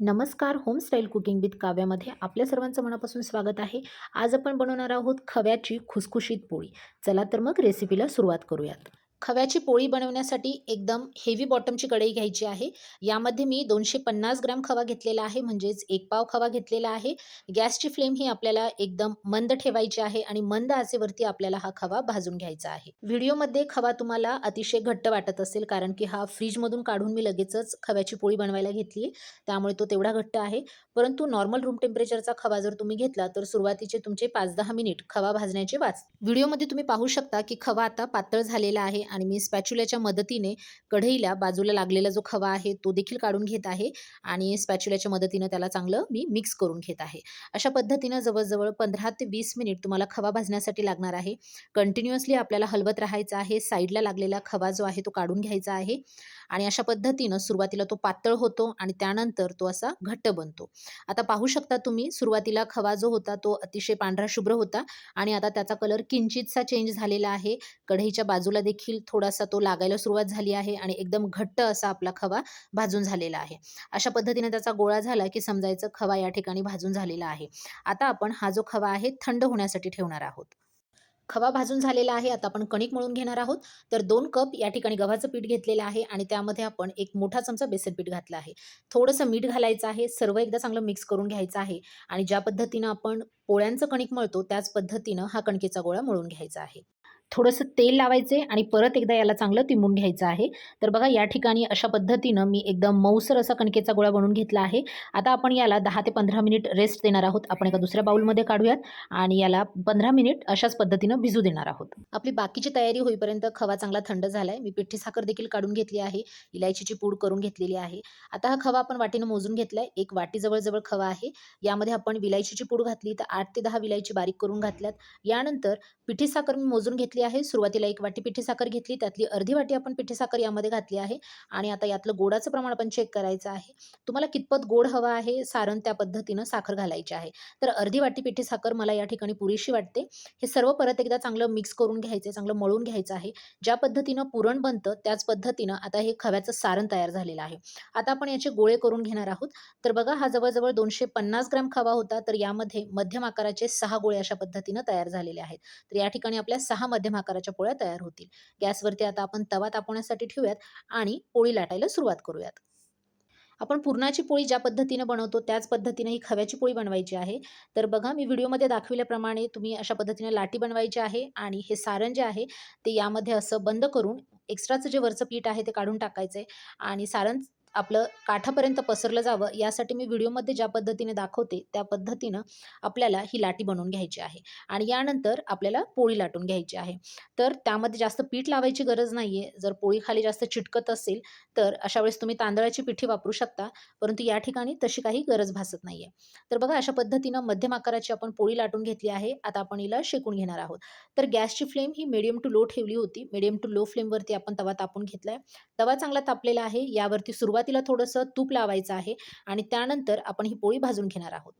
नमस्कार होमस्टाईल cooking with काव्यामध्ये आपल्या सर्वांचं मनापासून स्वागत आहे. आज आपण बनवणार आहोत खव्याची खुसखुशीत पोळी. चला तर मग रेसिपीला सुरुवात करूयात. खव्याची पोळी बनवण्यासाठी एकदम हेवी बॉटमची कढई घ्यायची आहे. यामध्ये मी दोनशे पन्नास ग्राम खवा घेतलेला आहे म्हणजेच एक पाव खवा घेतलेला आहे. गॅसची फ्लेम ही आपल्याला एकदम मंद ठेवायची आहे आणि मंद आचेवरती आपल्याला हा खवा भाजून घ्यायचा आहे. व्हिडिओमध्ये खवा तुम्हाला अतिशय घट्ट वाटत असेल कारण की हा फ्रीजमधून काढून मी लगेचच खव्याची पोळी बनवायला घेतली त्यामुळे तो तेवढा घट्ट आहे. परंतु नॉर्मल रूम टेम्परेचरचा खवा जर तुम्ही घेतला तर सुरुवातीचे तुमचे पाच दहा मिनिट खवा भाजण्याचे वाच व्हिडिओमध्ये तुम्ही पाहू शकता की खवा आता पातळ झालेला आहे आणि मी स्पॅच्युल्याच्या मदतीने कढईला बाजूला लागलेला जो खवा आहे तो देखील काढून घेत आहे आणि स्पॅच्युल्याच्या मदतीनं त्याला चांगलं मी मिक्स करून घेत आहे. अशा पद्धतीनं जवळजवळ पंधरा ते वीस मिनिट तुम्हाला खवा भाजण्यासाठी लागणार आहे. कंटिन्युअसली आपल्याला हलवत राहायचं आहे. साईडला लागलेला खवा जो आहे तो काढून घ्यायचा आहे आणि अशा पद्धतीनं सुरुवातीला तो पातळ होतो आणि त्यानंतर तो असा घट्ट बनतो. आता पाहू शकता तुम्ही सुरुवातीला खवा जो होता तो अतिशय पांढरा शुभ्र होता आणि आता त्याचा कलर किंचितसा चेंज झालेला आहे. कढईच्या बाजूला देखील थोडासा तो लागायला सुरुवात झाली आहे आणि एकदम घट्ट असा आपला खवा भाजून झालेला आहे. अशा पद्धतीने त्याचा गोळा झाला की समजायचं खवा या ठिकाणी भाजून झालेला आहे. आता आपण हा जो खवा आहे थंड होण्यासाठी ठेवणार आहोत. खवा भाजून झालेला आहे आता आपण कणिक मळून घेणार आहोत. तर दोन कप या ठिकाणी गव्हाचं पीठ घेतलेलं आहे आणि त्यामध्ये आपण एक मोठा चमचा बेसन पीठ घातलं आहे. थोडंसं मीठ घालायचं आहे सर्व एकदा चांगलं मिक्स करून घ्यायचं आहे आणि ज्या पद्धतीनं आपण पोळ्यांचं कणिक मळतो त्याच पद्धतीनं हा कणकेचा गोळा मळून घ्यायचा आहे. थोडंसं तेल लावायचे आणि परत एकदा याला चांगलं तिंबून घ्यायचं आहे. तर बघा या ठिकाणी अशा पद्धतीनं मी एकदम मऊसर असा कणकेचा गोळा बनवून घेतला आहे. आता आपण याला दहा ते पंधरा मिनिट रेस्ट देणार आहोत. आपण एका दुसऱ्या बाउलमध्ये काढूयात आणि याला पंधरा मिनिट अशाच पद्धतीनं भिजू देणार आहोत. आपली बाकीची तयारी होईपर्यंत खवा चांगला थंड झाला आहे मी पिठी साखर देखील काढून घेतली आहे. इलायचीची पूड करून घेतलेली आहे. आता हा खवा आपण वाटीनं मोजून घेतला आहे एक वाटी जवळजवळ खवा आहे. यामध्ये आपण विलायचीची पूड घातली तर आठ ते दहा विलायची बारीक करून घातल्यात. यानंतर पिठी साखर मी मोजून घेतली आहे. सुरुवातीला एक वाटी पिठी साखर घेतली त्यातली अर्धी वाटी आपण पिठी साखर यामध्ये घातली आहे. आणि आता यातलं गोडाचं प्रमाण आपण चेक करायचं आहे. तुम्हाला कितपत गोड हवं आहे सारण त्या पद्धतीनं साखर घालायची आहे. तर अर्धी वाटी पिठी साखर मला या ठिकाणी पुरेशी वाटते. हे सर्व परत एकदा चांगलं मिक्स करून घ्यायचं चांगलं मळून घ्यायचं आहे. ज्या पद्धतीनं पुरण बनतं त्याच पद्धतीनं आता हे खव्याचं सारण तयार झालेलं आहे. आता आपण याचे गोळे करून घेणार आहोत. तर बघा हा जवळजवळ दोनशे पन्नास ग्रॅम खवा होता. तर यामध्ये मध्यम आकाराचे सहा गोळे अशा पद्धतीनं तयार झालेले आहेत. तर या ठिकाणी आपल्या सहा मध्यम मध्यम आकाराच्या पोळ्या तयार होतील. गॅसवरती आता आपण तवा तापवण्यासाठी ठेवूयात आणि पोळी लाटायला सुरुवात करूयात. आपण पुरणाची पोळी ज्या पद्धतीनं बनवतो त्याच पद्धतीनं ही खव्याची पोळी बनवायची आहे. तर बघा मी व्हिडिओमध्ये दाखविल्याप्रमाणे तुम्ही अशा पद्धतीने लाटी बनवायची आहे आणि हे सारण जे आहे ते यामध्ये असं बंद करून एक्स्ट्राचं जे वरचं पीठ आहे ते काढून टाकायचं आहे आणि सारण आपलं काठापर्यंत पसरलं जावं यासाठी मी व्हिडिओमध्ये ज्या पद्धतीने दाखवते त्या पद्धतीनं आपल्याला ही लाटी बनवून घ्यायची आहे. आणि यानंतर आपल्याला पोळी लाटून घ्यायची आहे. तर त्यामध्ये जास्त पीठ लावायची गरज नाही आहे जर पोळीखाली जास्त चिटकत असेल तर अशा वेळेस तुम्ही तांदळाची पिठी वापरू शकता परंतु या ठिकाणी तशी काही गरज भासत नाही आहे तर बघा अशा पद्धतीनं मध्यम आकाराची आपण पोळी लाटून घेतली आहे. आता आपण हिला शेकून घेणार आहोत. तर गॅसची फ्लेम ही मिडियम टू लो ठेवली होती. मिडियम टू लो फ्लेमवरती आपण तवा तापून घेतला आहे तवा चांगला तापलेला आहे. यावरती सुरुवात सुरुवातीला थोडंसं तूप लावायचं आहे आणि त्यानंतर आपण ही पोळी भाजून घेणार आहोत.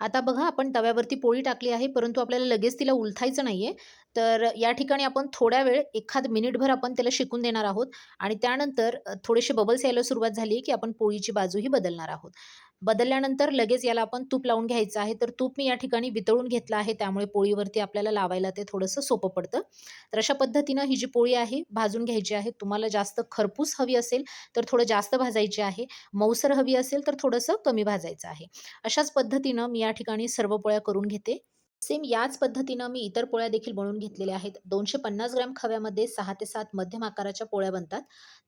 आता बघा आपण तव्यावरती पोळी टाकली आहे परंतु आपल्याला लगेच तिला उलथायचं नाही आहे तर या ठिकाणी आपण थोड्या वेळ एखाद मिनिटभर आपण त्याला शिकून देणार आहोत आणि त्यानंतर थोडेसे बबल्स यायला सुरुवात झाली की आपण पोळीची बाजूही बदलणार आहोत. बदलल्यानंतर लगेच याला आपण तूप लावून घ्यायचं आहे. तर तूप मी या ठिकाणी वितळून घेतलं आहे. त्यामुळे पोळीवरती आपल्याला लावायला ते थोडंसं सोपं पडतं. तर अशा पद्धतीनं ही जी पोळी आहे भाजून घ्यायची आहे. तुम्हाला जास्त खरपूस हवी असेल तर थोडं जास्त भाजायची आहे. मऊसर हवी असेल तर थोडंसं कमी भाजायचं आहे. अशाच पद्धतीनं मी या ठिकाणी सर्व पोळ्या करून घेते. सेम याच पद्धतीनं मी इतर पोळ्या देखील बनवून घेतलेल्या आहेत. दोनशे पन्नास ग्रॅम खव्यामध्ये सहा ते सात मध्यम आकाराच्या पोळ्या बनतात.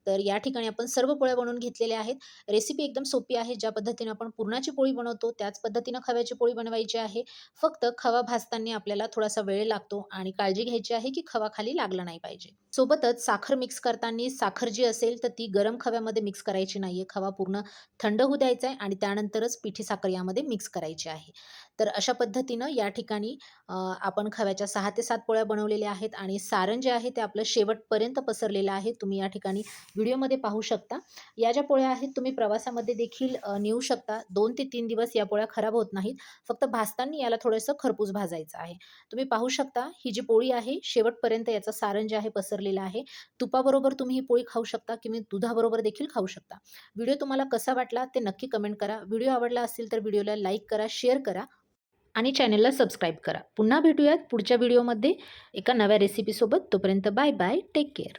तर या ठिकाणी आपण सर्व पोळ्या बनवून घेतलेल्या आहेत. रेसिपी एकदम सोपी आहे. ज्या पद्धतीनं आपण पुरणाची पोळी बनवतो त्याच पद्धतीनं खव्याची पोळी बनवायची आहे. फक्त खवा भाजताना आपल्याला थोडासा वेळ लागतो आणि काळजी घ्यायची आहे की खवा खाली लागला नाही पाहिजे. सोबतच साखर मिक्स करताना साखर जी असेल तर ती गरम खव्यामध्ये मिक्स करायची नाही आहे खवा पूर्ण थंड होऊ द्यायचा आहे आणि त्यानंतरच पिठी साखर यामध्ये मिक्स करायची आहे. तर अशा पद्धतीनं या ठिकाणी ठिकाणी आपण खव्याच्या सहा ते सात पोळ्या बनवलेल्या आहेत आणि सारण जे आहे ते आपलं शेवटपर्यंत पसरलेलं आहे. तुम्ही या ठिकाणी व्हिडिओमध्ये पाहू शकता. या ज्या पोळ्या आहेत तुम्ही प्रवासामध्ये देखील नेऊ शकता. दोन ते तीन दिवस या पोळ्या खराब होत नाहीत. फक्त भाजताना याला थोडंसं खरपूस भाजायचं आहे. तुम्ही पाहू शकता ही जी पोळी आहे शेवटपर्यंत याचं सारण जे आहे पसरलेलं आहे. तुपाबरोबर तुम्ही ही पोळी खाऊ शकता किंवा दुधाबरोबर देखील खाऊ शकता. व्हिडिओ तुम्हाला कसा वाटला ते नक्की कमेंट करा. व्हिडिओ आवडला असेल तर व्हिडिओला लाईक करा शेअर करा. आणि चॅनलला सबस्क्राईब करा. पुन्हा भेटूयात पुढच्या व्हिडिओमध्ये एका नव्या रेसिपीसोबत. तोपर्यंत बाय बाय. Take care.